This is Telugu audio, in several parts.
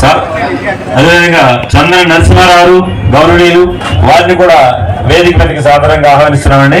సార్ అదేవిధంగా చందన నరసింహారావు గౌరవనీయులు వారిని కూడా వేదిక పనికి సాధారణంగా ఆహ్వానిస్తున్నామండి.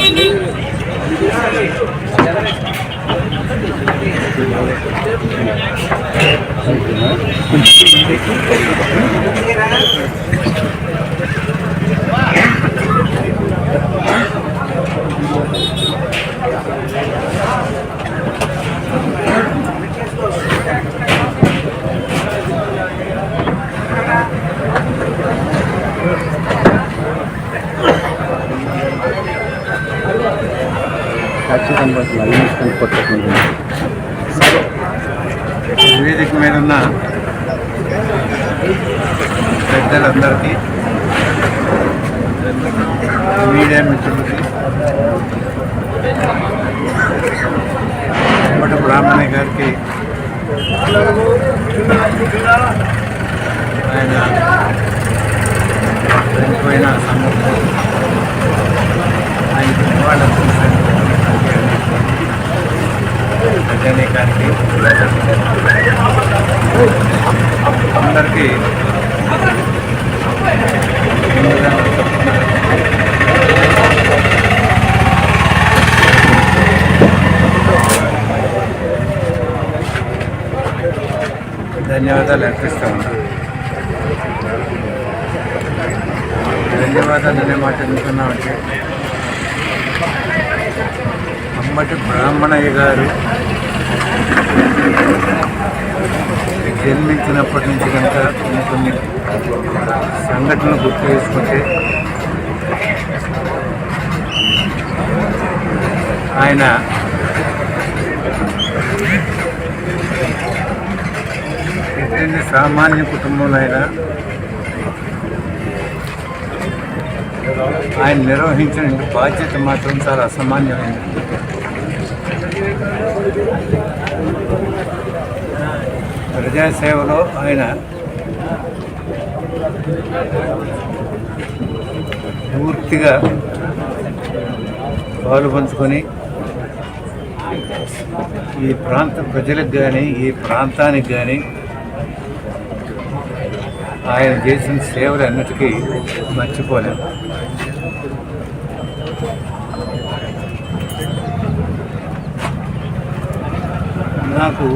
అది మూసుకొని కొట్టకుండా వేదిక మీద ఉన్న పెద్దలందరికీ మీడియా మిత్రులకి వెంకట బ్రాహ్మణి గారికి ధన్యవాదాలు అర్పిస్తా ఉన్నాను ధన్యవాదాలు అనే మాట ఎందుకున్నామంటే అమ్మటి బ్రాహ్మణయ్య గారు జన్మించినప్పటి నుంచి కనుక కొన్ని కొన్ని సంఘటనలు గుర్తు చేసుకుంటే ఆయన పుట్టింది సామాన్య కుటుంబంలో అయినా ఆయన నిర్వహించిన బాధ్యత మాత్రం చాలా అసామాన్యమైనది. ప్రజాసేవలో ఆయన పూర్తిగా పాలు పంచుకొని ఈ ప్రాంత ప్రజలకు కానీ ఈ ప్రాంతానికి కానీ ఆయన చేసిన సేవలు అన్నిటికీ మర్చిపోలేం. నాకు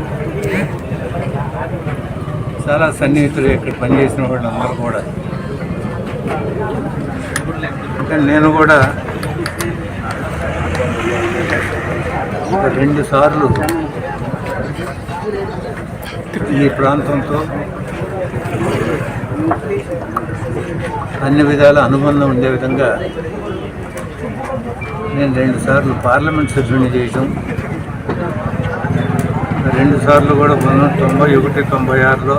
చాలా సన్నిహితులు ఇక్కడ పనిచేసిన వాళ్ళందరూ కూడా. అంటే నేను కూడా రెండు సార్లు ఈ ప్రాంతంతో అన్ని విధాల అనుబంధం ఉండే విధంగా నేను రెండు సార్లు పార్లమెంట్ సభ్యుని చేయటం. రెండు సార్లు కూడా పంతొమ్మిది తొంభై ఒకటి తొంభై ఆరులో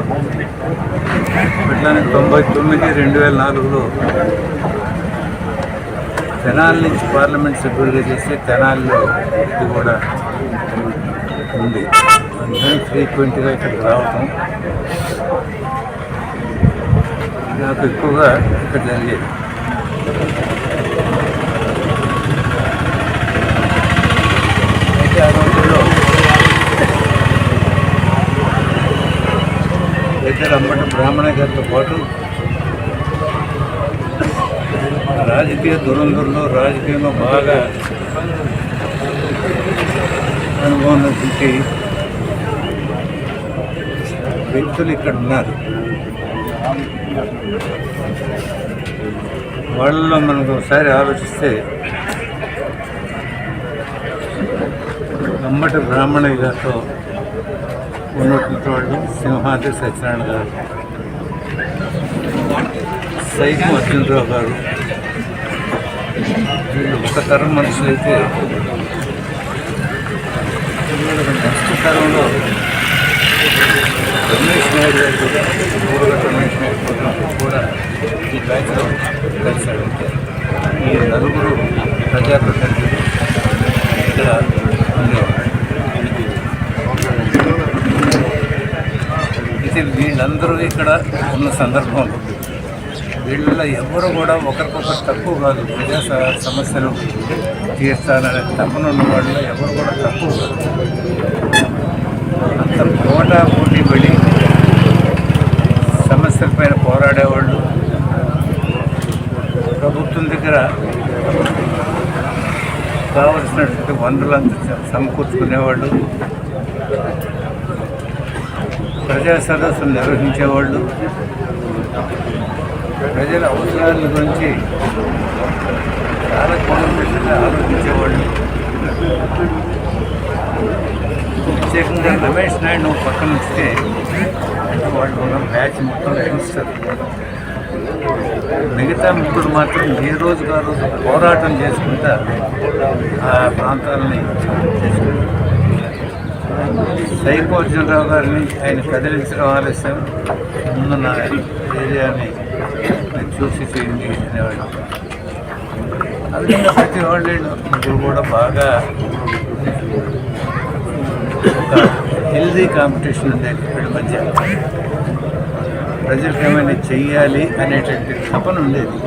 అట్లానే తొంభై తొమ్మిది రెండు వేల నాలుగులో తెనాలి నుంచి పార్లమెంట్ సభ్యుడిగా చేసి తెనాలిలో ఇది కూడా ఉంది. అందుకని ఫ్రీక్వెంట్గా ఇక్కడికి రావటం. నాకు ఎక్కువగా ఇక్కడ జరిగేది. అయితే ఆ రోజుల్లో పెద్దలు అమ్మట బ్రాహ్మణ గారితో పాటు రాజకీయ దురంధుల్లో రాజకీయంలో బాగా ఉన్నటువంటి వ్యక్తులు ఇక్కడ ఉన్నారు. వాళ్ళలో మనకు ఒకసారి ఆలోచిస్తే అమ్మటి బ్రాహ్మణ గారితో ఉన్నటువంటి వాళ్ళు సింహాద్రి సత్యనారాయణ గారు సైకం అర్జునరావు గారు వీళ్ళు ఒక తరం మనుషులైతే నెక్స్ట్ తరంలో రమేష్ గారు కూడా కూడా ఈ బ్యాచ్లో ఈ నలుగురు ప్రజాప్రతినిధులు ఇక్కడ ఇది వీళ్ళందరూ ఇక్కడ ఉన్న సందర్భంలో వీళ్ళలో ఎవరు కూడా ఒకరికొకరు తక్కువ కాదు. ప్రజా సమస్యలు తీర్చాలనే తపన ఉన్న వాళ్ళు ఎవరు కూడా తక్కువ కాదు. అంత కోట వనరులంతా సమకూర్చుకునేవాళ్ళు. ప్రజా సదస్సులు నిర్వహించేవాళ్ళు. ప్రజల అవసరాల గురించి చాలా కోణంగా ఆలోచించేవాళ్ళు. ప్రత్యేకంగా రమేష్ నాయుడు పక్కన వస్తే వాళ్ళు ఉన్న బ్యాచ్ మొత్తం యంగ్స్టర్ మిగతా ముగ్గురు మాత్రం ఏ రోజు గారు రోజు పోరాటం చేసుకుంటా ఆ ప్రాంతాలని చేసుకుంటారు సైకోర్జునరావు గారిని ఆయన కదిలించడం ఆలస్యం. ముందు నా ఏరియాని నేను చూసి చేయండి అనేవాడు ఆ ప్రతి వాళ్ళు ముగ్గురు కూడా బాగా ఒక హెల్దీ కాంపిటీషన్ ఉండేది వీళ్ళ మధ్య. ప్రజలకు ఏమైనా చేయాలి అనేటువంటి తపన ఉండేది.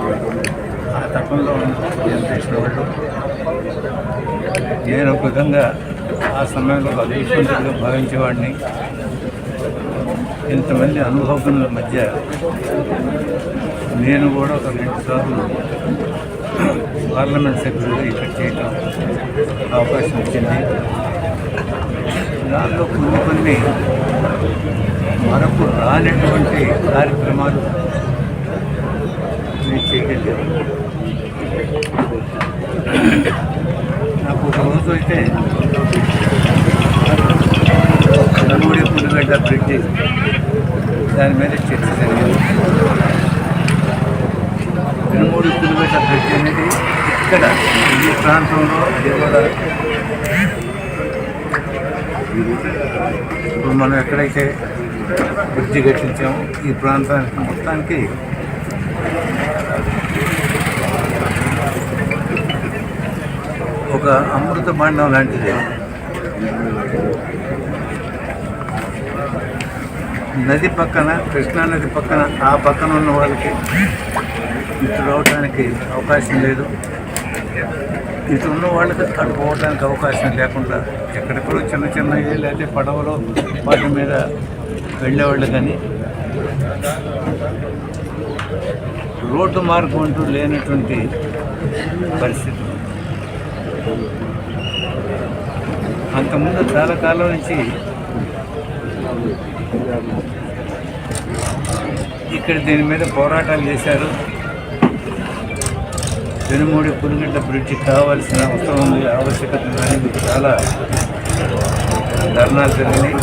ఆ తపనలో ఉన్న జనరేషన్ వాళ్ళు. నేను ఒక విధంగా ఆ సమయంలో ఒక అదృష్టవంతుడిగా భావించేవాడిని. ఇంతమంది అనుభవజ్ఞుల మధ్య నేను కూడా ఒక రెండు సార్లు పార్లమెంట్ సెక్రటరీ ఇక్కడ చేయటం అవకాశం వచ్చింది దానిలో కొన్ని కొన్ని మనకు రానటువంటి కార్యక్రమాలు నేను చేయగలిగాను నాకు ఒక రోజు అయితే మూడే పులిగడ్డ పెట్టి దాని మీద చర్చ జరిగింది. వెనుమూడి పులిగడ్డ పెట్టి అనేది ఇక్కడ ఈ ప్రాంతంలో అది కూడా ఇప్పుడు మనం ఎక్కడైతే బ్రిడ్జి కట్టించాము. ఈ ప్రాంతానికి మొత్తానికి ఒక అమృత భాండం లాంటిది. నది పక్కన కృష్ణా నది పక్కన ఆ పక్కన ఉన్న వాళ్ళకి ఇటు రావడానికి అవకాశం లేదు. ఇటు ఉన్న వాళ్ళకి అటు పోవడానికి అవకాశం లేకుండా ఎక్కడెక్కడో చిన్న చిన్న లేకపోతే పడవలో వాటి మీద వెళ్ళేవాళ్ళు కానీ. రోడ్డు మార్గం అంటూ లేనటువంటి పరిస్థితి. అంతకుముందు చాలా కాలం నుంచి ఇక్కడ దీని మీద పోరాటాలు చేశారు. పెనుమూడి పులిగడ్డ బ్రిడ్జి కావాల్సిన అవసరం ఉంది ఆవశ్యకత అనేది చాలా ధర్నాలు జరిగినాయి.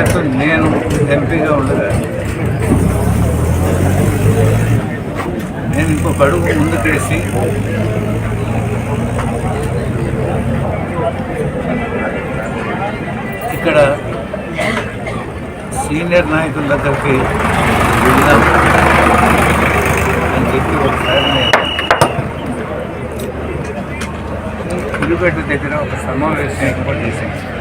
అదృష్టశాతం నేను ఎంపీగా ఉండగా నేను ఇంకొక అడుగు ముందుకేసి ఇక్కడ సీనియర్ నాయకుల దగ్గరికి వెళ్దాం అని చెప్పి ఒకసారి నేను పులిపేట దగ్గర ఒక సమావేశం ఏర్పాటు చేశాను.